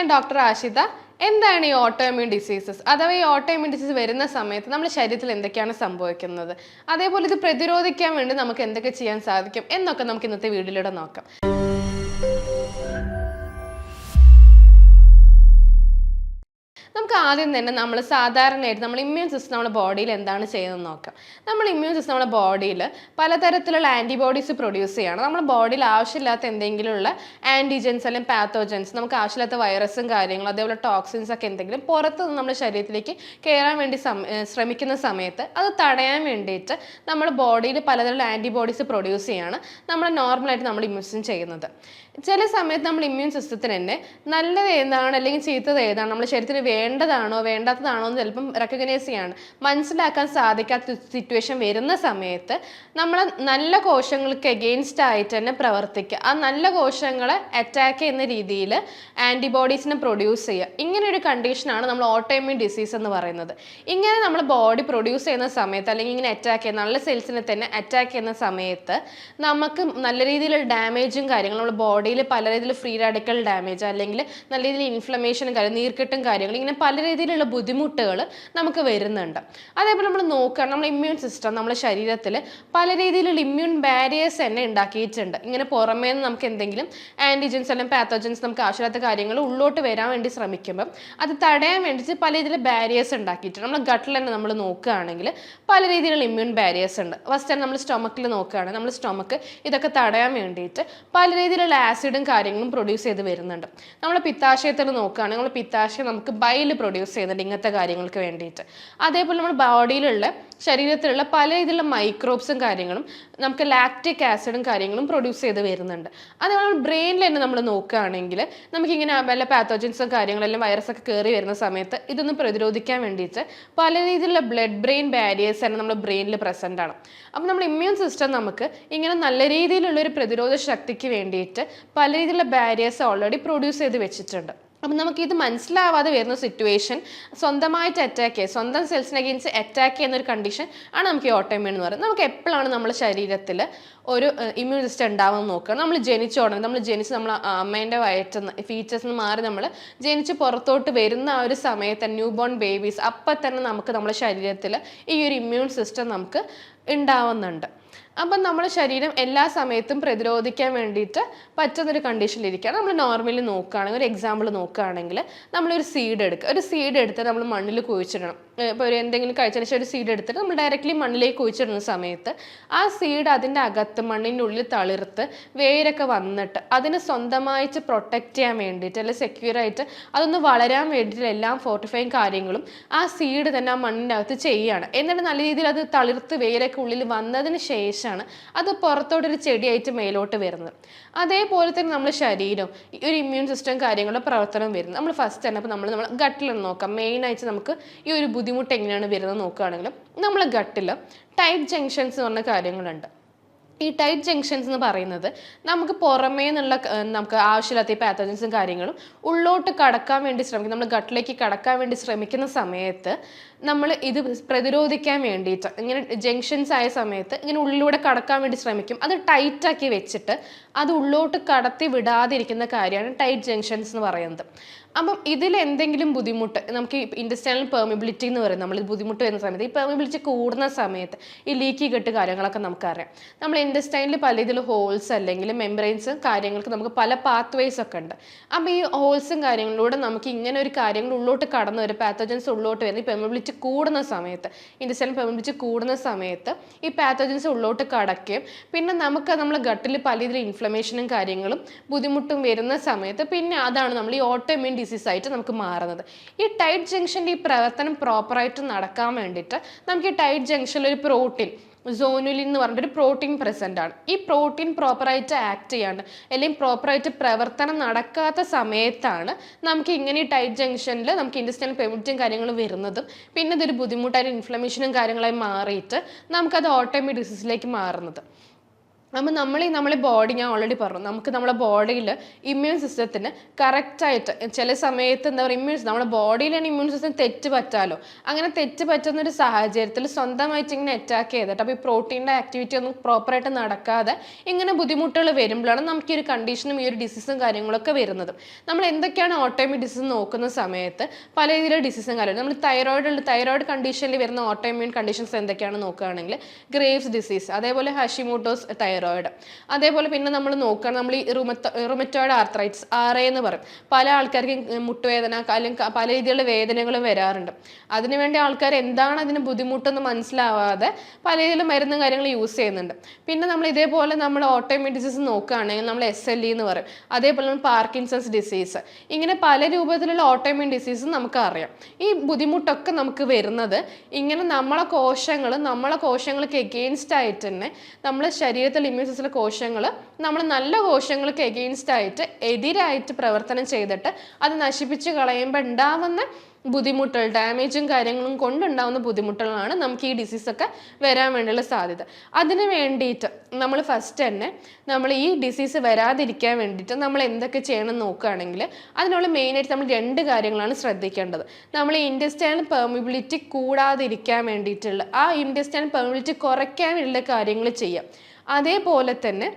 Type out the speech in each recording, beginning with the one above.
ഞാൻ ഡോക്ടർ ആഷിത. എന്താണ് ഈ ഓട്ടോമ്യൂൺ ഡിസീസസ് അഥവാ ഈ ഓട്ടോമ്യൂൺ ഡിസീസ് വരുന്ന സമയത്ത് നമ്മുടെ ശരീരത്തിൽ എന്തൊക്കെയാണ് സംഭവിക്കുന്നത്? അതേപോലെ ഇത് പ്രതിരോധിക്കാൻ വേണ്ടി നമുക്ക് എന്തൊക്കെ ചെയ്യാൻ സാധിക്കും എന്നൊക്കെ നമുക്ക് ഇന്നത്തെ വീഡിയോയിലൂടെ നോക്കാം. നമുക്ക് ആദ്യം തന്നെ നമ്മൾ സാധാരണയായിട്ട് നമ്മൾ ഇമ്മ്യൂൺ സിസ്റ്റം നമ്മുടെ ബോഡിയിൽ എന്താണ് ചെയ്യുന്നത് നോക്കാം. നമ്മൾ ഇമ്മ്യൂൺ സിസ്റ്റം നമ്മുടെ ബോഡിയിൽ പലതരത്തിലുള്ള ആന്റിബോഡീസ് പ്രൊഡ്യൂസ് ചെയ്യണം. നമ്മുടെ ബോഡിയിൽ ആവശ്യമില്ലാത്ത എന്തെങ്കിലുമുള്ള ആന്റിജൻസ് അല്ലെങ്കിൽ പാത്തോജൻസ് നമുക്ക് ആവശ്യമില്ലാത്ത വൈറസും കാര്യങ്ങളും അതേപോലെ ടോക്സിൻസ് ഒക്കെ എന്തെങ്കിലും പുറത്ത് നിന്ന് നമ്മുടെ ശരീരത്തിലേക്ക് കയറാൻ വേണ്ടി ശ്രമിക്കുന്ന സമയത്ത് അത് തടയാൻ വേണ്ടിയിട്ട് നമ്മുടെ ബോഡിയിൽ പലതരത്തിലുള്ള ആന്റിബോഡീസ് പ്രൊഡ്യൂസ് ചെയ്യാണ്. നമ്മൾ നോർമലായിട്ട് നമ്മൾ ഇമ്മ്യൂൺ ചെയ്യുന്നത്. ചില സമയത്ത് നമ്മൾ ഇമ്മ്യൂൺ സിസ്റ്റത്തിന് തന്നെ നല്ലത് ഏതാണ് അല്ലെങ്കിൽ ചീത്തത് ഏതാണ് നമ്മുടെ ശരീരത്തിന് വേണ്ടതാണോ വേണ്ടാത്തതാണോ എന്ന് ചിലപ്പം റെക്കഗ്നൈസ് ചെയ്യാണ്. മനസ്സിലാക്കാൻ സാധിക്കാത്ത സിറ്റുവേഷൻ വരുന്ന സമയത്ത് നമ്മൾ നല്ല കോശങ്ങൾക്ക് എഗെയിൻസ്റ്റ് ആയിട്ട് തന്നെ പ്രവർത്തിക്കുക. ആ നല്ല കോശങ്ങളെ അറ്റാക്ക് ചെയ്യുന്ന രീതിയിൽ ആന്റിബോഡീസിനെ പ്രൊഡ്യൂസ് ചെയ്യുക. ഇങ്ങനെ ഒരു കണ്ടീഷനാണ് നമ്മൾ ഓട്ടോമ്യൂൺ ഡിസീസ് എന്ന് പറയുന്നത്. ഇങ്ങനെ നമ്മൾ ബോഡി പ്രൊഡ്യൂസ് ചെയ്യുന്ന സമയത്ത് അല്ലെങ്കിൽ ഇങ്ങനെ അറ്റാക്ക് ചെയ്യുന്ന നല്ല സെൽസിനെ തന്നെ അറ്റാക്ക് ചെയ്യുന്ന സമയത്ത് നമുക്ക് നല്ല രീതിയിലുള്ള ഡാമേജും കാര്യങ്ങളും നമ്മുടെ ബോഡിയിൽ പല രീതിയിൽ ഫ്രീ റാഡിക്കൽ ഡാമേജ് അല്ലെങ്കിൽ നല്ല രീതിയിൽ ഇൻഫ്ലമേഷനും കാര്യം നീർക്കെട്ടും കാര്യങ്ങൾ ഇങ്ങനെ പല രീതിയിലുള്ള ബുദ്ധിമുട്ടുകൾ നമുക്ക് വരുന്നുണ്ട്. അതേപോലെ നമ്മൾ നോക്കുക നമ്മുടെ ഇമ്മ്യൂൺ സിസ്റ്റം നമ്മുടെ ശരീരത്തിൽ പല രീതിയിലുള്ള ഇമ്മ്യൂൺ ബാരിയേഴ്സ് തന്നെ ഉണ്ടാക്കിയിട്ടുണ്ട്. ഇങ്ങനെ പുറമേ നിന്ന് നമുക്ക് എന്തെങ്കിലും ആന്റിജൻസ് അല്ലെങ്കിൽ പാത്തോജൻസ് നമുക്ക് ആവശ്യമില്ലാത്ത കാര്യങ്ങൾ ഉള്ളോട്ട് വരാൻ വേണ്ടി ശ്രമിക്കുമ്പം അത് തടയാൻ വേണ്ടിയിട്ട് പല രീതിയിൽ ബാരിയേഴ്സ് ഉണ്ടാക്കിയിട്ടുണ്ട്. നമ്മുടെ ഗട്ടിൽ തന്നെ നമ്മൾ നോക്കുകയാണെങ്കിൽ പല രീതിയിലുള്ള ഇമ്മ്യൂൺ ബാരിയേഴ്സ് ഉണ്ട്. ഫസ്റ്റ് നമ്മൾ സ്റ്റൊമക്കിൽ നോക്കുകയാണെങ്കിൽ നമ്മൾ സ്റ്റൊമക്ക് ഇതൊക്കെ തടയാൻ വേണ്ടിയിട്ട് പല രീതിയിലുള്ള ആസിഡും കാര്യങ്ങളും പ്രൊഡ്യൂസ് ചെയ്ത് വരുന്നുണ്ട്. നമ്മൾ പിത്താശയത്തിൽ നോക്കുകയാണെങ്കിൽ നമ്മൾ പിത്താശയം നമുക്ക് ബൈൽ പ്രൊഡ്യൂസ് ചെയ്യുന്നുണ്ട് ഇങ്ങനത്തെ കാര്യങ്ങൾക്ക് വേണ്ടിയിട്ട്. അതേപോലെ നമ്മൾ ബോഡിയിലുള്ള ശരീരത്തിലുള്ള പല ഇതിലുള്ള മൈക്രോബ്സും കാര്യങ്ങളും നമുക്ക് ലാക്റ്റിക് ആസിഡും കാര്യങ്ങളും പ്രൊഡ്യൂസ് ചെയ്ത് വരുന്നുണ്ട്. അതേപോലെ ബ്രെയിനിൽ തന്നെ നമ്മൾ നോക്കുകയാണെങ്കിൽ നമുക്കിങ്ങനെ വല്ല പാത്തോജൻസും കാര്യങ്ങളെല്ലാം വൈറസൊക്കെ കയറി വരുന്ന സമയത്ത് ഇതൊന്നും പ്രതിരോധിക്കാൻ വേണ്ടിയിട്ട് പല രീതിയിലുള്ള ബ്ലഡ് ബ്രെയിൻ ബാരിയേഴ്സ് തന്നെ നമ്മുടെ ബ്രെയിനിൽ പ്രസന്റ് ആണ്. അപ്പം നമ്മുടെ ഇമ്മ്യൂൺ സിസ്റ്റം നമുക്ക് ഇങ്ങനെ നല്ല രീതിയിലുള്ള ഒരു പ്രതിരോധ ശക്തിക്ക് വേണ്ടിയിട്ട് പല രീതിയിലുള്ള ബാരിയേഴ്സ് ഓൾറെഡി പ്രൊഡ്യൂസ് ചെയ്ത് വെച്ചിട്ടുണ്ട്. അപ്പം നമുക്കിത് മനസ്സിലാവാതെ വരുന്ന സിറ്റുവേഷൻ സ്വന്തമായിട്ട് അറ്റാക്ക് ചെയ്യുക സ്വന്തം സെൽസിനെ അഗെയിൻസ്റ്റ് അറ്റാക്ക് ചെയ്യുന്ന ഒരു കണ്ടീഷൻ ആണ് നമുക്ക് ഈ ഓട്ടോമ്യൂൺ എന്ന് പറയുന്നത്. നമുക്ക് എപ്പോഴാണ് നമ്മുടെ ശരീരത്തിൽ ഒരു ഇമ്മ്യൂൺ സിസ്റ്റം ഉണ്ടാവുമെന്ന് നോക്കുക. നമ്മൾ ജനിച്ച ഉടനെ നമ്മൾ ജനിച്ച് നമ്മൾ അമ്മേന്റെ വയറ്റിൽ നിന്ന് ഫീച്ചേഴ്സ് നിന്ന് മാറി നമ്മൾ ജനിച്ച് പുറത്തോട്ട് വരുന്ന ആ ഒരു സമയത്ത് ന്യൂ ബോൺ ബേബീസ് അപ്പം തന്നെ നമുക്ക് നമ്മുടെ ശരീരത്തിൽ ഈ ഒരു ഇമ്മ്യൂൺ സിസ്റ്റം നമുക്ക് ഉണ്ടാവുന്നുണ്ട്. അപ്പം നമ്മുടെ ശരീരം എല്ലാ സമയത്തും പ്രതിരോധിക്കാൻ വേണ്ടിയിട്ട് പറ്റുന്നൊരു കണ്ടീഷനിലിരിക്കുക നമ്മൾ നോർമലി നോക്കുകയാണെങ്കിൽ ഒരു എക്സാമ്പിൾ നോക്കുകയാണെങ്കിൽ നമ്മളൊരു സീഡ് എടുക്കുക. ഒരു സീഡ് എടുത്ത് നമ്മൾ മണ്ണിൽ കുഴിച്ചിടണം. ഇപ്പോൾ ഒരു എന്തെങ്കിലും കഴിച്ചതിന് ശേഷം ഒരു സീഡ് എടുത്തിട്ട് നമ്മൾ ഡയറക്റ്റ്ലി മണ്ണിലേക്ക് കുഴിച്ചിടുന്ന സമയത്ത് ആ സീഡ് അതിന്റെ അകത്ത് മണ്ണിന്റെ ഉള്ളിൽ തളിർത്ത് വേരൊക്കെ വന്നിട്ട് അതിനെ സ്വന്തമായിട്ട് പ്രൊട്ടക്റ്റ് ചെയ്യാൻ വേണ്ടിയിട്ട് അല്ലെങ്കിൽ സെക്യൂർ ആയിട്ട് അതൊന്ന് വളരാൻ വേണ്ടിയിട്ട് എല്ലാ ഫോർട്ടിഫൈങ് കാര്യങ്ങളും ആ സീഡ് തന്നെ ആ മണ്ണിന്റെ അകത്ത് ചെയ്യുകയാണ് എന്നിട്ട് നല്ല രീതിയിൽ അത് തളിർത്ത് വേരൊക്കെ ഉള്ളിൽ വന്നതിന് ശേഷമാണ് അത് പുറത്തോട്ടൊരു ചെടിയായിട്ട് മേലോട്ട് വരുന്നത്. അതേപോലെ തന്നെ നമ്മുടെ ശരീരം ഒരു ഇമ്മ്യൂൺ സിസ്റ്റം കാര്യങ്ങളുടെ പ്രവർത്തനം വരുന്നത്. നമ്മൾ ഫസ്റ്റ് തന്നെ അപ്പോൾ നമ്മൾ നമ്മൾ ഗട്ടിൽ നോക്കാം. മെയിനായിട്ട് നമുക്ക് ഈ ഒരു ബുദ്ധിമുട്ട് എങ്ങനെയാണ് വരുന്നത് നോക്കുകയാണെങ്കിലും നമ്മളെ ഗട്ടിൽ ടൈറ്റ് ജംഗ്ഷൻസ് എന്ന് പറഞ്ഞ കാര്യങ്ങളുണ്ട്. ഈ ടൈറ്റ് ജംഗ്ഷൻസ് എന്ന് പറയുന്നത് നമുക്ക് പുറമേ നിന്നുള്ള നമുക്ക് ആവശ്യമില്ലാത്ത ഈ പാത്തജൻസും കാര്യങ്ങളും ഉള്ളോട്ട് കടക്കാൻ വേണ്ടി ശ്രമിക്കും. നമ്മൾ ഗട്ടിലേക്ക് കടക്കാൻ വേണ്ടി ശ്രമിക്കുന്ന സമയത്ത് നമ്മൾ ഇത് പ്രതിരോധിക്കാൻ വേണ്ടിയിട്ട് ഇങ്ങനെ ജംഗ്ഷൻസ് ആയ സമയത്ത് ഇങ്ങനെ ഉള്ളിലൂടെ കടക്കാൻ വേണ്ടി ശ്രമിക്കും. അത് ടൈറ്റാക്കി വെച്ചിട്ട് അത് ഉള്ളോട്ട് കടത്തി വിടാതിരിക്കുന്ന കാര്യമാണ് ടൈറ്റ് ജംഗ്ഷൻസ് എന്ന് പറയുന്നത്. അപ്പം ഇതിൽ എന്തെങ്കിലും ബുദ്ധിമുട്ട് നമുക്ക് ഈ ഇൻഡസ്ട്രിയൽ പെർമിബിലിറ്റി എന്ന് പറയും നമ്മൾ ബുദ്ധിമുട്ട് വരുന്ന സമയത്ത് ഈ പെർമിബിലിറ്റി കൂടുന്ന സമയത്ത് ഈ ലീക്കി കെട്ട് കാര്യങ്ങളൊക്കെ നമുക്കറിയാം. നമ്മൾ ഇൻഡസ്ട്രൈനിൽ പല ഇതിൽ ഹോൾസ് അല്ലെങ്കിൽ മെമ്പറൈൻസ് കാര്യങ്ങൾക്ക് നമുക്ക് പല പാത്ത് വേസ് ഒക്കെ ഉണ്ട്. അപ്പോൾ ഈ ഹോൾസും കാര്യങ്ങളിലൂടെ നമുക്ക് ഇങ്ങനെ ഒരു കാര്യങ്ങൾ ഉള്ളോട്ട് കടന്നു വരും പാത്തോജൻസ് ഉള്ളോട്ട് വരുന്ന ഈ കൂടുന്ന സമയത്ത് ഇൻഡസ്റ്റൈൻ പെർമിബിലിറ്റി കൂടുന്ന സമയത്ത് ഈ പാത്തോജൻസ് ഉള്ളോട്ട് കടക്കുകയും പിന്നെ നമുക്ക് നമ്മൾ ഗട്ടിൽ പല ഇതിൽ ഇൻഫ്ലമേഷനും കാര്യങ്ങളും ബുദ്ധിമുട്ടും വരുന്ന സമയത്ത് പിന്നെ അതാണ് നമ്മൾ ഈ ഓട്ടോമ്യൂൺ ഡിസീസ് ആയിട്ട് നമുക്ക് മാറുന്നത്. ഈ ടൈറ്റ് ജംഗ്ഷന്റെ ഈ പ്രവർത്തനം പ്രോപ്പറായിട്ട് നടക്കാൻ വേണ്ടിയിട്ട് നമുക്ക് ഈ ടൈറ്റ് ജംഗ്ഷനിൽ ഒരു പ്രോട്ടീൻ സോനുലിൻ എന്ന് പറഞ്ഞിട്ട് ഒരു പ്രോട്ടീൻ പ്രസന്റ് ആണ്. ഈ പ്രോട്ടീൻ പ്രോപ്പറായിട്ട് ആക്ട് ചെയ്യാണ്ട് അല്ലെങ്കിൽ പ്രോപ്പറായിട്ട് പ്രവർത്തനം നടക്കാത്ത സമയത്താണ് നമുക്ക് ഇങ്ങനെ ടൈറ്റ് ജംഗ്ഷനിൽ നമുക്ക് ഇൻഡസ്ട്രിയൽ പെമിറ്റും കാര്യങ്ങളും വരുന്നതും. പിന്നെ ഇതൊരു ബുദ്ധിമുട്ടായിട്ട് ഇൻഫ്ലമേഷനും കാര്യങ്ങളായി മാറിയിട്ട് നമുക്കത് ഓട്ടോമി ഡിസീസിലേക്ക് മാറുന്നത്. അപ്പം നമ്മൾ നമ്മളെ ബോഡി ഞാൻ ഓൾറെഡി പറഞ്ഞു. നമുക്ക് നമ്മുടെ ബോഡിയിൽ ഇമ്മ്യൂൺ സിസ്റ്റത്തിന് കറക്റ്റായിട്ട് ചില സമയത്ത് എന്താ പറയുക ഇമ്മ്യൂൺ നമ്മുടെ തന്നെ ഇമ്മ്യൂൺ സിസ്റ്റം തെറ്റ് പറ്റാലോ. അങ്ങനെ തെറ്റ് പറ്റുന്ന ഒരു സാഹചര്യത്തിൽ സ്വന്തമായിട്ട് ഇങ്ങനെ അറ്റാക്ക് ചെയ്തിട്ട് അപ്പോൾ ഈ പ്രോട്ടീന്റെ ആക്ടിവിറ്റി ഒന്നും പ്രോപ്പറായിട്ട് നടക്കാതെ ഇങ്ങനെ ബുദ്ധിമുട്ടുകൾ വരുമ്പോഴാണ് നമുക്ക് ഈ ഒരു കണ്ടീഷനും ഈ ഒരു ഡിസീസും കാര്യങ്ങളൊക്കെ വരുന്നത്. നമ്മൾ എന്തൊക്കെയാണ് ഓട്ടോമി ഡിസീസ് നോക്കുന്ന സമയത്ത് പല രീതിയിലുള്ള ഡിസീസും കാര്യങ്ങളും. നമ്മൾ തൈറോയിഡ് തൈറോയിഡ് കണ്ടീഷനിൽ വരുന്ന ഓട്ടോമ്യൂൺ കണ്ടീഷൻസ് എന്തൊക്കെയാണ് നോക്കുകയാണെങ്കിൽ ഗ്രേവ്സ് ഡിസീസ് അതേപോലെ ഹഷിമോട്ടോസ് തൈറോയിഡ് അതേപോലെ പിന്നെ നമ്മൾ നോക്കുകയാണ് നമ്മൾ ഈ റുമറ്റോയിഡ് ആർത്രൈറ്റ്സ് ആർ എ എന്ന് പറയും. പല ആൾക്കാർക്കും മുട്ടുവേദന അല്ലെങ്കിൽ പല രീതിയിലുള്ള വേദനകളും വരാറുണ്ട്. അതിനുവേണ്ടി ആൾക്കാർ എന്താണ് അതിന് ബുദ്ധിമുട്ടെന്ന് മനസ്സിലാവാതെ പല രീതിയിലും മരുന്നും കാര്യങ്ങൾ യൂസ് ചെയ്യുന്നുണ്ട്. പിന്നെ നമ്മൾ ഇതേപോലെ നമ്മൾ ഓട്ടോമ്യൂൺ ഡിസീസ് നോക്കുകയാണെങ്കിൽ നമ്മൾ എസ് എൽ ഇ എന്ന് പറയും. അതേപോലെ നമ്മൾ പാർക്കിൻസൺസ് ഡിസീസ് ഇങ്ങനെ പല രൂപത്തിലുള്ള ഓട്ടോമിൻ ഡിസീസ് നമുക്ക് അറിയാം. ഈ ബുദ്ധിമുട്ടൊക്കെ നമുക്ക് വരുന്നത് ഇങ്ങനെ നമ്മളെ കോശങ്ങൾ നമ്മളെ കോശങ്ങൾക്ക് എഗെയിൻസ്റ്റ് ആയിട്ട് തന്നെ നമ്മളെ ശരീരത്തിൽ സിസ്റ്റത്തിലെ കോശങ്ങൾ നമ്മൾ നല്ല കോശങ്ങൾക്ക് എഗെയിൻസ്റ്റ് ആയിട്ട് എതിരായിട്ട് പ്രവർത്തനം ചെയ്തിട്ട് അത് നശിപ്പിച്ച് കളയുമ്പോൾ ഉണ്ടാവുന്ന ബുദ്ധിമുട്ടുകൾ ഡാമേജും കാര്യങ്ങളും കൊണ്ടുണ്ടാവുന്ന ബുദ്ധിമുട്ടുകളാണ് നമുക്ക് ഈ ഡിസീസൊക്കെ വരാൻ വേണ്ടിയുള്ള സാധ്യത. അതിന് വേണ്ടിയിട്ട് നമ്മൾ ഫസ്റ്റ് തന്നെ നമ്മൾ ഈ ഡിസീസ് വരാതിരിക്കാൻ വേണ്ടിയിട്ട് നമ്മൾ എന്തൊക്കെ ചെയ്യണം നോക്കുകയാണെങ്കിൽ അതിനുള്ള മെയിനായിട്ട് നമ്മൾ രണ്ട് കാര്യങ്ങളാണ് ശ്രദ്ധിക്കേണ്ടത്. നമ്മൾ ഇൻഡസ്റ്റാൻ പെർമിബിലിറ്റി കൂടാതിരിക്കാൻ വേണ്ടിയിട്ടുള്ള ആ ഇൻഡസ്റ്റാൻ പെർമിബിലിറ്റി കുറയ്ക്കാൻ വേണ്ടിയുള്ള കാര്യങ്ങൾ ചെയ്യാം. അതേപോലെ തന്നെ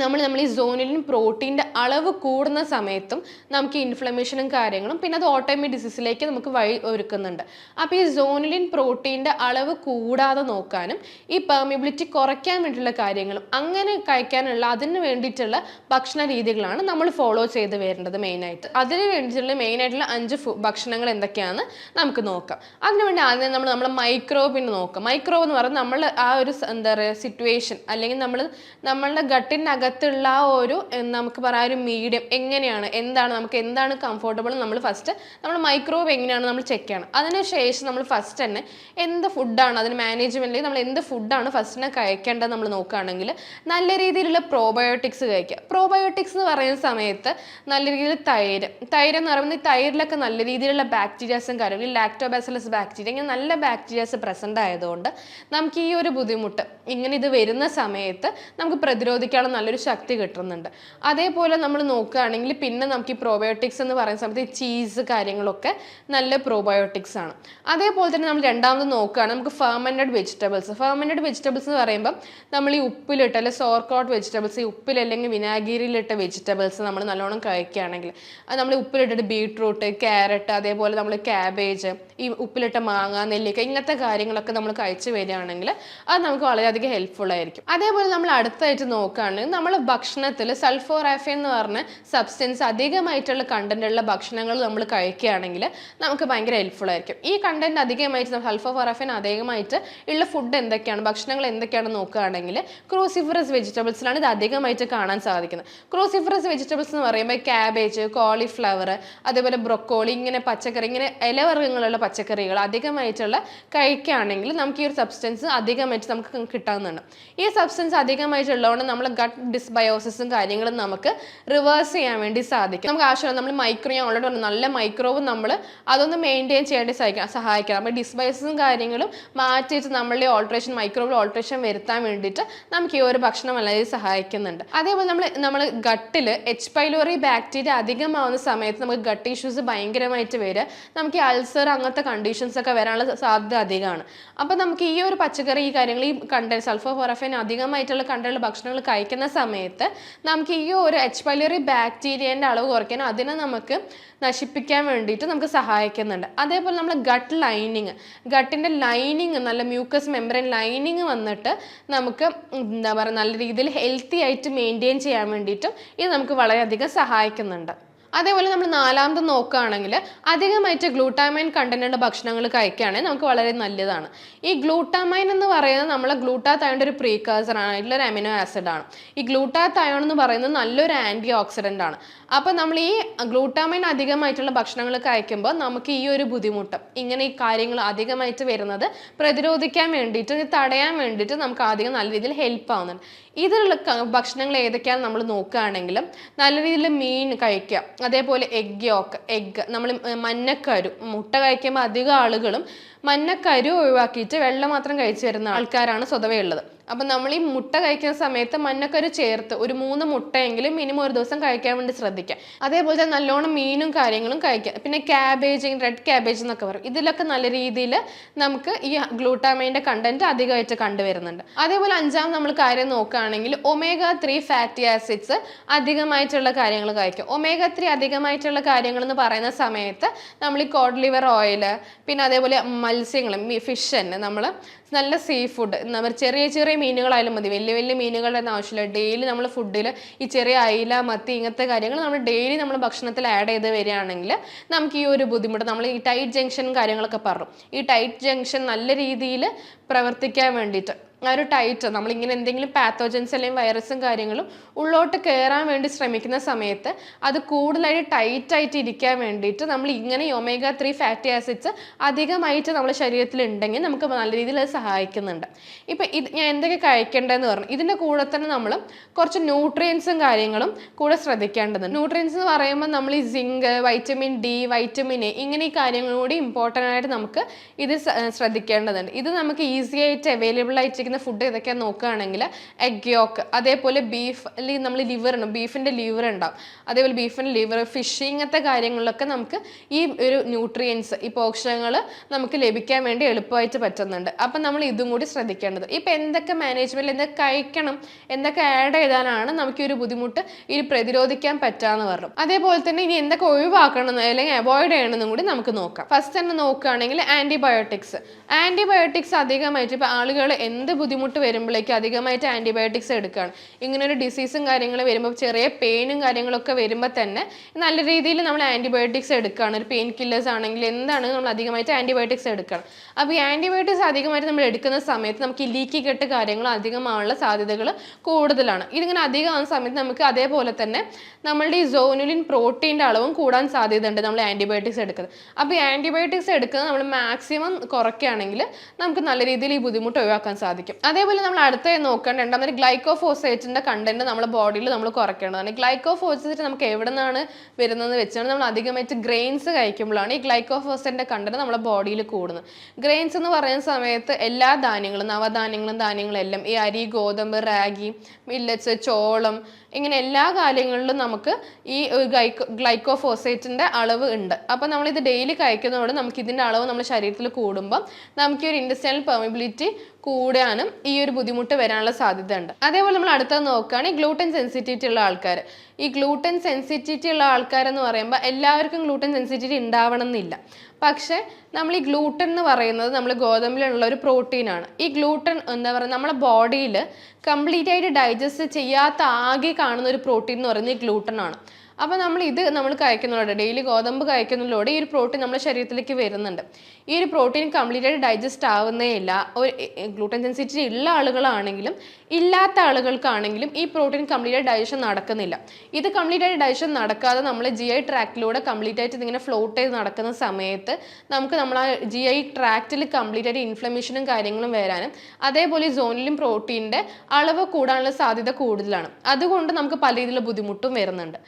നമ്മൾ നമ്മൾ ഈ സോണിലും പ്രോട്ടീന്റെ അളവ് കൂടുന്ന സമയത്തും നമുക്ക് ഇൻഫ്ലമേഷനും കാര്യങ്ങളും പിന്നെ അത് ഓട്ടോമി ഡിസീസിലേക്ക് നമുക്ക് വഴി ഒരുക്കുന്നുണ്ട്. അപ്പോൾ ഈ സോണിലിൻ പ്രോട്ടീന്റെ അളവ് കൂടാതെ നോക്കാനും ഈ പെർമിബിലിറ്റി കുറയ്ക്കാൻ വേണ്ടിയിട്ടുള്ള കാര്യങ്ങളും അങ്ങനെ കഴിക്കാനുള്ള അതിന് വേണ്ടിയിട്ടുള്ള ഭക്ഷണ രീതികളാണ് നമ്മൾ ഫോളോ ചെയ്ത് വരേണ്ടത് മെയിനായിട്ട് അതിന് വേണ്ടിയിട്ടുള്ള മെയിനായിട്ടുള്ള അഞ്ച് ഭക്ഷണങ്ങൾ എന്തൊക്കെയാണെന്ന് നമുക്ക് നോക്കാം. അതിനുവേണ്ടി ആദ്യം നമ്മൾ നമ്മൾ മൈക്രോബിന് നോക്കാം. മൈക്രോബ് എന്ന് പറഞ്ഞാൽ നമ്മൾ ആ ഒരു എന്താ പറയുക സിറ്റുവേഷൻ അല്ലെങ്കിൽ നമ്മൾ നമ്മളുടെ ഗട്ടിന്റെ അകത്തുള്ള ആ ഒരു നമുക്ക് പറയാം ഒരു മീഡിയം എങ്ങനെയാണ് എന്താണ് നമുക്ക് എന്താണ് കംഫർട്ടബിൾ നമ്മൾ ഫസ്റ്റ് നമ്മൾ മൈക്രോവേവ് എങ്ങനെയാണ് നമ്മൾ ചെക്ക് ചെയ്യണം. അതിനുശേഷം നമ്മൾ ഫസ്റ്റ് തന്നെ എന്ത് ഫുഡാണ് അതിന് മാനേജ്മെന്റിൽ നമ്മൾ എന്ത് ഫുഡാണ് ഫസ്റ്റിനെ കഴിക്കേണ്ടത് നമ്മൾ നോക്കുകയാണെങ്കിൽ നല്ല രീതിയിലുള്ള പ്രോബയോട്ടിക്സ് കഴിക്കുക. പ്രോബയോട്ടിക്സ് എന്ന് പറയുന്ന സമയത്ത് നല്ല രീതിയിൽ തൈര് തൈര് എന്ന് പറയുന്നത് ഈ തൈരിലൊക്കെ നല്ല രീതിയിലുള്ള ബാക്ടീരിയാസും കാര്യങ്ങളും ലാക്ടോബാസിലസ് ബാക്ടീരിയ ഇങ്ങനെ നല്ല ബാക്ടീരിയാസ് പ്രസന്റ് ആയതുകൊണ്ട് നമുക്ക് ഈ ഒരു ബുദ്ധിമുട്ട് ഇങ്ങനെ ഇത് വരുന്ന സമയത്ത് നമുക്ക് പ്രതിരോധിക്കാനുള്ള നല്ലൊരു ശക്തി കിട്ടുന്നുണ്ട്. അതേപോലെ നമ്മൾ നോക്കുകയാണെങ്കിൽ പിന്നെ നമുക്ക് ഈ പ്രോബയോട്ടിക്സ് എന്ന് പറയുന്ന സമയത്ത് ചീസ് കാര്യങ്ങളൊക്കെ നല്ല പ്രോബയോട്ടിക്സ് ആണ്. അതേപോലെ തന്നെ നമ്മൾ രണ്ടാമത് നോക്കുകയാണ് നമുക്ക് ഫെർമന്റഡ് വെജിറ്റബിൾസ് ഫെർമന്റഡ് വെജിറ്റബിൾസ് എന്ന് പറയുമ്പം നമ്മൾ ഈ ഉപ്പിലിട്ട് അല്ലെങ്കിൽ സോർക്കോട്ട് വെജിറ്റബിൾസ് ഈ ഉപ്പിൽ അല്ലെങ്കിൽ വിനാഗിരിയിലിട്ട വെജിറ്റബിൾസ് നമ്മൾ നല്ലോണം കഴിക്കുകയാണെങ്കിൽ അത് നമ്മൾ ഉപ്പിലിട്ടിട്ട് ബീട്രൂട്ട് ക്യാരറ്റ് അതേപോലെ നമ്മൾ ക്യാബേജ് ഈ ഉപ്പിലിട്ട മാങ്ങ നെല്ലിക്ക ഇങ്ങനത്തെ കാര്യങ്ങളൊക്കെ നമ്മൾ കഴിച്ചു വരികയാണെങ്കിൽ അത് നമുക്ക് വളരെയധികം ഹെൽപ്ഫുൾ ആയിരിക്കും. അതേപോലെ നമ്മൾ അടുത്തായിട്ട് നോക്കുകയാണെങ്കിൽ നമ്മൾ ഭക്ഷണത്തിൽ സൾഫോറാഫിൻ എന്ന് പറഞ്ഞ സബ്സ്റ്റൻസ് അധികമായിട്ടുള്ള കണ്ടന്റ് ഉള്ള ഭക്ഷണങ്ങൾ നമ്മൾ കഴിക്കുകയാണെങ്കിൽ നമുക്ക് ഭയങ്കര ഹെൽപ്ഫുൾ ആയിരിക്കും. ഈ കണ്ടന്റ് അധികമായിട്ട് സൾഫോറാഫിൻ അധികമായിട്ട് ഉള്ള ഫുഡ് എന്തൊക്കെയാണ്? ഭക്ഷണങ്ങൾ എന്തൊക്കെയാണെന്ന് നോക്കുകയാണെങ്കിൽ ക്രൂസിഫറസ് വെജിറ്റബിൾസിലാണ് ഇത് അധികമായിട്ട് കാണാൻ സാധിക്കുന്നത്. ക്രൂസിഫറസ് വെജിറ്റബിൾസ് എന്ന് പറയുമ്പോൾ ക്യാബേജ് കോളിഫ്ലവർ അതേപോലെ ബ്രൊക്കോളി ഇങ്ങനെ പച്ചക്കറി ഇങ്ങനെ ഇലവർഗങ്ങളുള്ള പച്ചക്കറികൾ അധികമായിട്ടുള്ള കഴിക്കുകയാണെങ്കിൽ നമുക്ക് ഈ ഒരു സബ്സ്റ്റൻസ് അധികമായിട്ട് നമുക്ക് കിട്ടാവുന്നതാണ് ഈ സബ്സ്റ്റൻസ് അധികമായിട്ടുള്ളതുകൊണ്ട് നമ്മൾ ഗട്ട് ഡിസ്ബയോസിസും കാര്യങ്ങളും നമുക്ക് റിവേഴ്സ് ചെയ്യാൻ വേണ്ടി സാധിക്കും. നമുക്ക് ആവശ്യമുള്ള നമ്മൾ മൈക്രോ ഞാൻ ഓൾറെഡി പറഞ്ഞു നല്ല മൈക്രോവും നമ്മൾ അതൊന്ന് മെയിന്റെയിൻ ചെയ്യേണ്ടി സഹായിക്കാം സഹായിക്കാം അപ്പോൾ ഡിസ്ബയോസിസും കാര്യങ്ങളും മാറ്റി വെച്ച് നമ്മളുടെ ഓൾട്രേഷൻ മൈക്രോബിൽ ഓൾട്രേഷൻ വരുത്താൻ വേണ്ടിയിട്ട് നമുക്ക് ഈ ഒരു ഭക്ഷണം വളരെ സഹായിക്കുന്നുണ്ട്. അതേപോലെ നമ്മൾ നമ്മൾ ഗട്ടിൽ എച്ച് പൈലോറി ബാക്ടീരിയ അധികമാവുന്ന സമയത്ത് നമുക്ക് ഗട്ട് ഇഷ്യൂസ് ഭയങ്കരമായിട്ട് വരിക. നമുക്ക് ഈ അൾസർ അങ്ങനത്തെ കണ്ടീഷൻസ് ഒക്കെ വരാനുള്ള സാധ്യത അധികമാണ്. അപ്പോൾ നമുക്ക് ഈ ഒരു പച്ചക്കറി ഈ കാര്യങ്ങൾ ഈ കണ്ട സൾഫർ ഫോറഫൈൻ അധികമായിട്ടുള്ള കണ്ടുള്ള ഭക്ഷണങ്ങൾ കഴിക്കുന്ന സമയത്ത് നമുക്ക് ഈ ഒരു എച്ച് പലറി ബാക്ടീരിയേന്റെ അളവ് കുറയ്ക്കാനും അതിനെ നമുക്ക് നശിപ്പിക്കാൻ വേണ്ടിയിട്ട് നമുക്ക് സഹായിക്കുന്നുണ്ട്. അതേപോലെ നമ്മൾ ഗട്ട് ലൈനിങ് ഗട്ടിന്റെ ലൈനിങ് നല്ല മ്യൂക്കസ് മെമ്പറൈൻ ലൈനിങ് വന്നിട്ട് നമുക്ക് എന്താ പറയുക നല്ല രീതിയിൽ ഹെൽത്തി ആയിട്ട് മെയിന്റെയിൻ ചെയ്യാൻ വേണ്ടിയിട്ടും ഇത് നമുക്ക് വളരെയധികം സഹായിക്കുന്നുണ്ട്. അതേപോലെ നമ്മൾ നാലാമത് നോക്കുകയാണെങ്കിൽ അധികമായിട്ട് ഗ്ലൂട്ടാമൈൻ കണ്ടന്റുള്ള ഭക്ഷണങ്ങൾ കഴിക്കുകയാണെങ്കിൽ നമുക്ക് വളരെ നല്ലതാണ്. ഈ ഗ്ലൂട്ടാമൈൻ എന്ന് പറയുന്നത് നമ്മളെ ഗ്ലൂട്ടാത്തയോണിന്റെ ഒരു പ്രീകേഴ്സറാണ് ആണ്. ഒരു അമിനോ ആസിഡാണ് ഈ ഗ്ലൂട്ടാത്തയോൺ എന്ന് പറയുന്നത് നല്ലൊരു ആന്റി ഓക്സിഡന്റ് ആണ്. അപ്പോൾ നമ്മൾ ഈ ഗ്ലൂട്ടാമൈൻ അധികമായിട്ടുള്ള ഭക്ഷണങ്ങൾ കഴിക്കുമ്പോൾ നമുക്ക് ഈ ഒരു ബുദ്ധിമുട്ട് ഇങ്ങനെ ഈ കാര്യങ്ങൾ അധികമായിട്ട് വരുന്നത് പ്രതിരോധിക്കാൻ വേണ്ടിയിട്ട് തടയാൻ വേണ്ടിയിട്ട് നമുക്ക് അധികം നല്ല രീതിയിൽ ഹെൽപ്പ് ആവുന്നുണ്ട്. ഇതിലുള്ള ഭക്ഷണങ്ങൾ ഏതൊക്കെയാണ് നമ്മൾ നോക്കുകയാണെങ്കിലും നല്ല രീതിയിൽ മീൻ കഴിക്കുക. അതേപോലെ എഗ് യോക്ക് എഗ് നമ്മൾ മഞ്ഞക്കരു മുട്ട കഴിക്കുമ്പോൾ അധികം ആളുകളും മഞ്ഞക്കരു ഒഴിവാക്കിയിട്ട് വെള്ളം മാത്രം കഴിച്ചു വരുന്ന ആൾക്കാരാണ് സ്വതവേ ഉള്ളത് അപ്പം നമ്മൾ ഈ മുട്ട കഴിക്കുന്ന സമയത്ത് മഞ്ഞക്കരു ചേർത്ത് ഒരു മൂന്ന് മുട്ടയെങ്കിലും മിനിമം ഒരു ദിവസം കഴിക്കാൻ വേണ്ടി ശ്രദ്ധിക്കുക. അതേപോലെ തന്നെ നല്ലോണം മീനും കാര്യങ്ങളും കഴിക്കുക. പിന്നെ ക്യാബേജ് റെഡ് ക്യാബേജ് എന്നൊക്കെ പറയും. ഇതിലൊക്കെ നല്ല രീതിയിൽ നമുക്ക് ഈ ഗ്ലൂട്ടാമൈന്റെ കണ്ടന്റ് അധികമായിട്ട് കണ്ടുവരുന്നുണ്ട്. അതേപോലെ അഞ്ചാം നമ്മൾ കാര്യം നോക്കുകയാണെങ്കിൽ ഒമേഗ ത്രീ ഫാറ്റി ആസിഡ്സ് അധികമായിട്ടുള്ള കാര്യങ്ങൾ കഴിക്കും. ഒമേഗ ത്രീ അധികമായിട്ടുള്ള കാര്യങ്ങൾ എന്ന് പറയുന്ന സമയത്ത് നമ്മൾ ഈ കോഡ് ലിവർ ഓയിൽ പിന്നെ അതേപോലെ മത്സ്യങ്ങൾ ഫിഷ് തന്നെ നമ്മൾ നല്ല സീ ഫുഡ് നമ്മൾ ചെറിയ ചെറിയ മീനുകളായാലും മതി. വലിയ വലിയ മീനുകളുടെ ഒന്നും ആവശ്യമില്ല ഡെയിലി നമ്മൾ ഫുഡിൽ ഈ ചെറിയ അയില മത്തി ഇങ്ങനത്തെ കാര്യങ്ങൾ നമ്മൾ ഡെയിലി നമ്മൾ ഭക്ഷണത്തിൽ ആഡ് ചെയ്ത് വരികയാണെങ്കിൽ നമുക്ക് ഈ ഒരു ബുദ്ധിമുട്ട് നമ്മൾ ഈ ടൈറ്റ് ജംഗ്ഷൻ കാര്യങ്ങളൊക്കെ പറഞ്ഞു. ഈ ടൈറ്റ് ജംഗ്ഷൻ നല്ല രീതിയിൽ പ്രവർത്തിക്കാൻ വേണ്ടിയിട്ട് ആ ഒരു ടൈറ്റ് നമ്മളിങ്ങനെ എന്തെങ്കിലും പാത്തോജൻസ് അല്ലെങ്കിൽ വൈറസും കാര്യങ്ങളും ഉള്ളോട്ട് കയറാൻ വേണ്ടി ശ്രമിക്കുന്ന സമയത്ത് അത് കൂടുതലായിട്ട് ടൈറ്റായിട്ട് ഇരിക്കാൻ വേണ്ടിയിട്ട് നമ്മൾ ഇങ്ങനെ ഒമേഗ ത്രീ ഫാറ്റി ആസിഡ്സ് അധികമായിട്ട് നമ്മുടെ ശരീരത്തിൽ ഉണ്ടെങ്കിൽ നമുക്ക് നല്ല രീതിയിൽ അത് സഹായിക്കുന്നുണ്ട്. ഇപ്പം ഇത് ഞാൻ എന്തൊക്കെ കഴിക്കേണ്ടതെന്ന് പറഞ്ഞു. ഇതിന്റെ കൂടെ തന്നെ നമ്മൾ കുറച്ച് ന്യൂട്രിയൻസും കാര്യങ്ങളും കൂടെ ശ്രദ്ധിക്കേണ്ടതുണ്ട്. ന്യൂട്രിയൻസ് എന്ന് പറയുമ്പോൾ നമ്മൾ ഈ zinc vitamin D vitamin A ഇങ്ങനെ ഈ കാര്യങ്ങളും കൂടി ഇമ്പോർട്ടന്റ് ആയിട്ട് നമുക്ക് ഇത് ശ്രദ്ധിക്കേണ്ടതുണ്ട്. ഇത് നമുക്ക് ഈസി ആയിട്ട് അവൈലബിൾ ആയിട്ടിരിക്കുന്ന ഫുഡ് ഇതൊക്കെ നോക്കുകയാണെങ്കിൽ എഗ് യോക്ക് അതേപോലെ ബീഫ് അല്ലെങ്കിൽ നമ്മൾ ലിവർ ഉണ്ടാവും ബീഫിന്റെ ലിവർ ഉണ്ടാവും. അതേപോലെ ബീഫിന്റെ ലിവർ ഫിഷ് ഇങ്ങനത്തെ കാര്യങ്ങളിലൊക്കെ നമുക്ക് ഈ ഒരു ന്യൂട്രിയൻസ് ഈ പോഷകങ്ങൾ നമുക്ക് ലഭിക്കാൻ വേണ്ടി എളുപ്പമായിട്ട് പറ്റുന്നുണ്ട്. അപ്പം നമ്മൾ ഇതും കൂടി ശ്രദ്ധിക്കേണ്ടത്. ഇപ്പം എന്തൊക്കെ മാനേജ്മെന്റിൽ എന്തൊക്കെ കഴിക്കണം എന്തൊക്കെ ആഡ് ചെയ്താലാണ് നമുക്ക് ഒരു ബുദ്ധിമുട്ട് ഇനി പ്രതിരോധിക്കാൻ പറ്റാന്ന് പറഞ്ഞു. അതേപോലെ തന്നെ ഇനി എന്തൊക്കെ ഒഴിവാക്കണം അല്ലെങ്കിൽ അവോയ്ഡ് ചെയ്യണമെന്നും കൂടി നമുക്ക് നോക്കാം. ഫസ്റ്റ് തന്നെ നോക്കുകയാണെങ്കിൽ ആന്റിബയോട്ടിക്സ് ആന്റിബയോട്ടിക്സ് അധികമായിട്ട് ഇപ്പോൾ ആളുകൾ എന്ത് ബുദ്ധിമുട്ട് വരുമ്പോഴേക്കും അധികമായിട്ട് ആന്റിബയോട്ടിക്സ് എടുക്കുകയാണ് ഇങ്ങനെ ഒരു ഡിസീസും കാര്യങ്ങളും വരുമ്പോൾ ചെറിയ പെയിനും കാര്യങ്ങളൊക്കെ വരുമ്പോൾ തന്നെ നല്ല രീതിയിൽ നമ്മൾ ആന്റിബയോട്ടിക്സ് എടുക്കുകയാണ് ഒരു പെയിൻ കില്ലേഴ്സ് ആണെങ്കിൽ എന്താണ് നമ്മൾ അധികമായിട്ട് ആന്റിബയോട്ടിക്സ് എടുക്കണം. അപ്പോൾ ഈ ആന്റിബയോട്ടിക്സ് അധികമായിട്ട് നമ്മൾ എടുക്കുന്ന സമയത്ത് നമുക്ക് ഈ ലീക്കി കെട്ട് കാര്യങ്ങൾ അധികമാവാനുള്ള സാധ്യതകൾ കൂടുതലാണ്. ഇതിങ്ങനെ അധികമാകുന്ന സമയത്ത് നമുക്ക് അതേപോലെ തന്നെ നമ്മളുടെ ഈ സോനുലിൻ പ്രോട്ടീന്റെ അളവും കൂടാൻ സാധ്യതയുണ്ട് നമ്മൾ ആന്റിബയോട്ടിക്സ് എടുക്കുന്നത്. അപ്പോൾ ഈ ആന്റിബയോട്ടിക്സ് എടുക്കുന്നത് നമ്മൾ മാക്സിമം കുറയ്ക്കുകയാണെങ്കിൽ നമുക്ക് നല്ല രീതിയിൽ ഈ ബുദ്ധിമുട്ട് ഒഴിവാക്കാൻ സാധിക്കും. അതേപോലെ നമ്മൾ അടുത്ത നോക്കേണ്ട രണ്ടാമത് ഗ്ലൈക്കോഫോസേറ്റിന്റെ കണ്ടന്റ് നമ്മുടെ ബോഡിയിൽ നമ്മൾ കുറയ്ക്കേണ്ടതാണ്. ഗ്ലൈക്കോഫോസേറ്റ് നമുക്ക് എവിടെ നിന്നാണ് വരുന്നതെന്ന് വെച്ചാൽ നമ്മൾ അധികമായിട്ട് ഗ്രെയിൻസ് കഴിക്കുമ്പോഴാണ് ഈ ഗ്ലൈക്കോഫോസേറ്റിന്റെ കണ്ടന്റ് നമ്മുടെ ബോഡിയിൽ കൂടുന്നത്. ഗ്രെയിൻസ് എന്ന് പറയുന്ന സമയത്ത് എല്ലാ ധാന്യങ്ങളും നവധാന്യങ്ങളും ധാന്യങ്ങളും എല്ലാം ഈ അരി ഗോതമ്പ് റാഗി മില്ലറ്റ്സ് ചോളം ഇങ്ങനെ എല്ലാ കാര്യങ്ങളിലും നമുക്ക് ഈ ഗ്ലൈക്കോ ഗ്ലൈക്കോഫോസേറ്റിന്റെ അളവ് ഉണ്ട്. അപ്പോൾ നമ്മളിത് ഡെയിലി കഴിക്കുന്നതോടെ നമുക്ക് ഇതിന്റെ അളവ് നമ്മുടെ ശരീരത്തിൽ കൂടുമ്പം നമുക്ക് ഒരു ഇൻഡസ്ട്രിയൽ പെർമിബിലിറ്റി കൂടാനും ഈ ഒരു ബുദ്ധിമുട്ട് വരാനുള്ള സാധ്യത ഉണ്ട് അതേപോലെ നമ്മൾ അടുത്തത് നോക്കുകയാണെങ്കിൽ ഗ്ലൂട്ടൻ സെൻസിറ്റിവിറ്റി ഉള്ള ആൾക്കാർ ഈ ഗ്ലൂട്ടൻ സെൻസിറ്റിവിറ്റി ഉള്ള ആൾക്കാരെന്ന് പറയുമ്പോൾ എല്ലാവർക്കും ഗ്ലൂട്ടൻ സെൻസിറ്റിവിറ്റി ഉണ്ടാവണം എന്നില്ല. പക്ഷേ നമ്മൾ ഈ ഗ്ലൂട്ടൻ എന്ന് പറയുന്നത് നമ്മൾ ഗോതമ്പിലുള്ള ഒരു പ്രോട്ടീനാണ് ഈ ഗ്ലൂട്ടൻ എന്താ പറയുക നമ്മുടെ ബോഡിയിൽ കംപ്ലീറ്റ് ആയിട്ട് ഡൈജസ്റ്റ് ചെയ്യാത്ത ആകെ കാണുന്ന ഒരു പ്രോട്ടീൻ എന്ന് പറയുന്നത് ഗ്ലൂട്ടൺ ആണ്. അപ്പോൾ നമ്മൾ ഇത് നമ്മൾ കഴിക്കുന്നതിലൂടെ ഡെയിലി ഗോതമ്പ് കഴിക്കുന്നതിലൂടെ ഈ ഒരു പ്രോട്ടീൻ നമ്മുടെ ശരീരത്തിലേക്ക് വരുന്നുണ്ട്. ഈ ഒരു പ്രോട്ടീൻ കംപ്ലീറ്റ് ആയിട്ട് ഡൈജസ്റ്റ് ആവുന്നേ ഇല്ല. ഒരു ഗ്ലൂട്ടൻ സെൻസിറ്റി ഉള്ള ആളുകളാണെങ്കിലും ഇല്ലാത്ത ആളുകൾക്കാണെങ്കിലും ഈ പ്രോട്ടീൻ കംപ്ലീറ്റ് ആയിട്ട് ഡൈജഷൻ നടക്കുന്നില്ല. ഇത് കംപ്ലീറ്റ് ആയിട്ട് ഡൈജഷൻ നടക്കാതെ നമ്മൾ ജി ഐ ട്രാക്റ്റിലൂടെ കംപ്ലീറ്റ് ആയിട്ട് ഇതിങ്ങനെ ഫ്ലോട്ട് ചെയ്ത് നടക്കുന്ന സമയത്ത് നമുക്ക് നമ്മൾ ആ ജി ഐ ട്രാക്റ്റിൽ കംപ്ലീറ്റ് ആയിട്ട് ഇൻഫ്ലമേഷനും കാര്യങ്ങളും വരാനും അതേപോലെ സോണിലും പ്രോട്ടീന്റെ അളവ് കൂടാനുള്ള സാധ്യത കൂടുതലാണ്. അതുകൊണ്ട് നമുക്ക് പല രീതിയിലുള്ള ബുദ്ധിമുട്ടും വരുന്നുണ്ട്.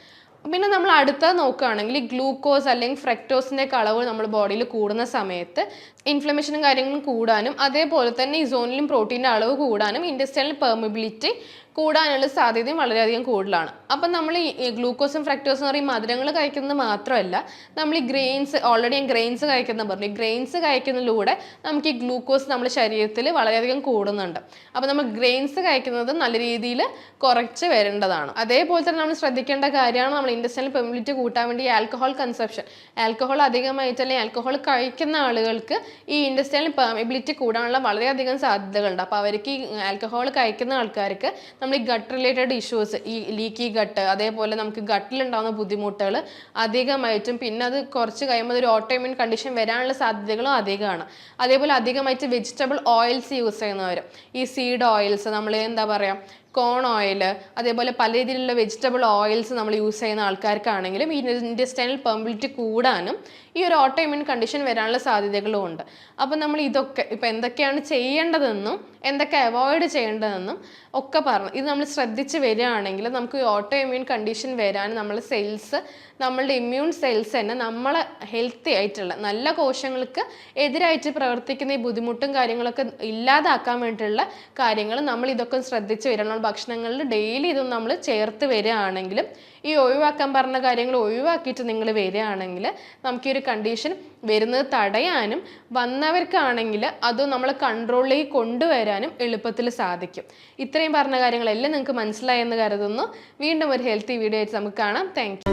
പിന്നെ നമ്മൾ അടുത്ത നോക്കുകയാണെങ്കിൽ ഗ്ലൂക്കോസ് അല്ലെങ്കിൽ ഫ്രക്ടോസിന്റെ അളവ് നമ്മുടെ ബോഡിയിൽ കൂടുന്ന സമയത്ത് ഇൻഫ്ലമേഷനും കാര്യങ്ങളും കൂടാനും അതേപോലെ തന്നെ ഈ സോണിലും പ്രോട്ടീന്റെ അളവ് കൂടാനും ഇൻഡസ്ട്രിയൽ പെർമിബിലിറ്റി കൂടാനുള്ള സാധ്യതയും വളരെയധികം കൂടുതലാണ്. അപ്പം നമ്മൾ ഈ ഗ്ലൂക്കോസും ഫ്രക്ടോസും എന്ന് പറയും മധുരങ്ങൾ കഴിക്കുന്നത് മാത്രമല്ല നമ്മൾ ഈ ഗ്രെയിൻസ് ഓൾറെഡി ഞാൻ ഗ്രെയിൻസ് കഴിക്കുന്ന പറഞ്ഞു ഗ്രെയിൻസ് കഴിക്കുന്നതിലൂടെ നമുക്ക് ഈ ഗ്ലൂക്കോസ് നമ്മുടെ ശരീരത്തിൽ വളരെയധികം കൂടുന്നുണ്ട്. അപ്പോൾ നമ്മൾ ഗ്രെയിൻസ് കഴിക്കുന്നത് നല്ല രീതിയിൽ കുറച്ച് വരേണ്ടതാണ്. അതേപോലെ തന്നെ നമ്മൾ ശ്രദ്ധിക്കേണ്ട കാര്യമാണ് നമ്മൾ ഇൻഡസ്ട്രിയൽ പെർമിബിലിറ്റി കൂട്ടാൻ വേണ്ടി ആൽക്കഹോൾ കൺസപ്ഷൻ ആൽക്കഹോൾ അധികമായിട്ട് അല്ലെങ്കിൽ ആൽക്കഹോൾ കഴിക്കുന്ന ആളുകൾക്ക് ഈ ഇൻഡസ്ട്രിയൽ പെർമിബിലിറ്റി കൂടാനുള്ള വളരെയധികം സാധ്യതകളുണ്ട്. അപ്പോൾ അവർക്ക് ഈ ആൽക്കഹോൾ കഴിക്കുന്ന ആൾക്കാർക്ക് നമ്മൾ ഈ ഗട്ട് റിലേറ്റഡ് ഇഷ്യൂസ് ഈ ലീക്കി ഗട്ട് അതേപോലെ നമുക്ക് ഗട്ടിലുണ്ടാകുന്ന ബുദ്ധിമുട്ടുകൾ അധികമായിട്ടും പിന്നെ അത് കുറച്ച് കഴിയുമ്പോൾ ഒരു ഓട്ടോമിൻ കണ്ടീഷൻ വരാനുള്ള സാധ്യതകളും അധികമാണ്. അതേപോലെ അധികമായിട്ട് വെജിറ്റബിൾ ഓയിൽസ് യൂസ് ചെയ്യുന്നവർ ഈ സീഡ് ഓയിൽസ് നമ്മൾ എന്താ പറയുക കോൺ ഓയിൽ അതേപോലെ പല രീതിയിലുള്ള വെജിറ്റബിൾ ഓയിൽസ് നമ്മൾ യൂസ് ചെയ്യുന്ന ആൾക്കാർക്കാണെങ്കിലും ഈ ഇൻഡസ്റ്റൈനൽ പെർമിലിറ്റി കൂടാനും ഈ ഒരു ഓട്ടോ കണ്ടീഷൻ വരാനുള്ള സാധ്യതകളും ഉണ്ട്. അപ്പോൾ നമ്മൾ ഇതൊക്കെ ഇപ്പോൾ എന്തൊക്കെയാണ് ചെയ്യേണ്ടതെന്നും എന്തൊക്കെ അവോയ്ഡ് ചെയ്യേണ്ടതെന്നും ഒക്കെ പറഞ്ഞു. ഇത് നമ്മൾ ശ്രദ്ധിച്ച് വരികയാണെങ്കിൽ നമുക്ക് ഈ ഓട്ടോ ഇമ്യൂൺ കണ്ടീഷൻ വരാൻ നമ്മൾ സെൽസ് നമ്മളുടെ ഇമ്മ്യൂൺ സെൽസ് തന്നെ നമ്മളെ ഹെൽത്തി ആയിട്ടുള്ള നല്ല കോശങ്ങൾക്ക് എതിരായിട്ട് പ്രവർത്തിക്കുന്ന ഈ ബുദ്ധിമുട്ടും കാര്യങ്ങളൊക്കെ ഇല്ലാതാക്കാൻ വേണ്ടിയിട്ടുള്ള കാര്യങ്ങൾ നമ്മൾ ഇതൊക്കെ ശ്രദ്ധിച്ച് വരണം ഭക്ഷണങ്ങളിൽ ഡെയിലി ഇതൊന്നും നമ്മൾ ചേർത്ത് വരികയാണെങ്കിലും ഈ ഒഴിവാക്കാൻ പറഞ്ഞ കാര്യങ്ങൾ ഒഴിവാക്കിയിട്ട് നിങ്ങൾ വരികയാണെങ്കിൽ നമുക്ക് ഈ ഒരു കണ്ടീഷൻ വരുന്നത് തടയാനും വന്നവർക്കാണെങ്കിൽ അത് നമ്മൾ കൺട്രോളിലേക്ക് കൊണ്ടുവരാനും എളുപ്പത്തിൽ സാധിക്കും. ഇത്രയും പറഞ്ഞ കാര്യങ്ങളെല്ലാം നിങ്ങൾക്ക് മനസ്സിലായെന്ന് കരുതുന്നു. വീണ്ടും ഒരു ഹെൽത്തി വീഡിയോ ആയിട്ട് നമുക്ക് കാണാം. താങ്ക്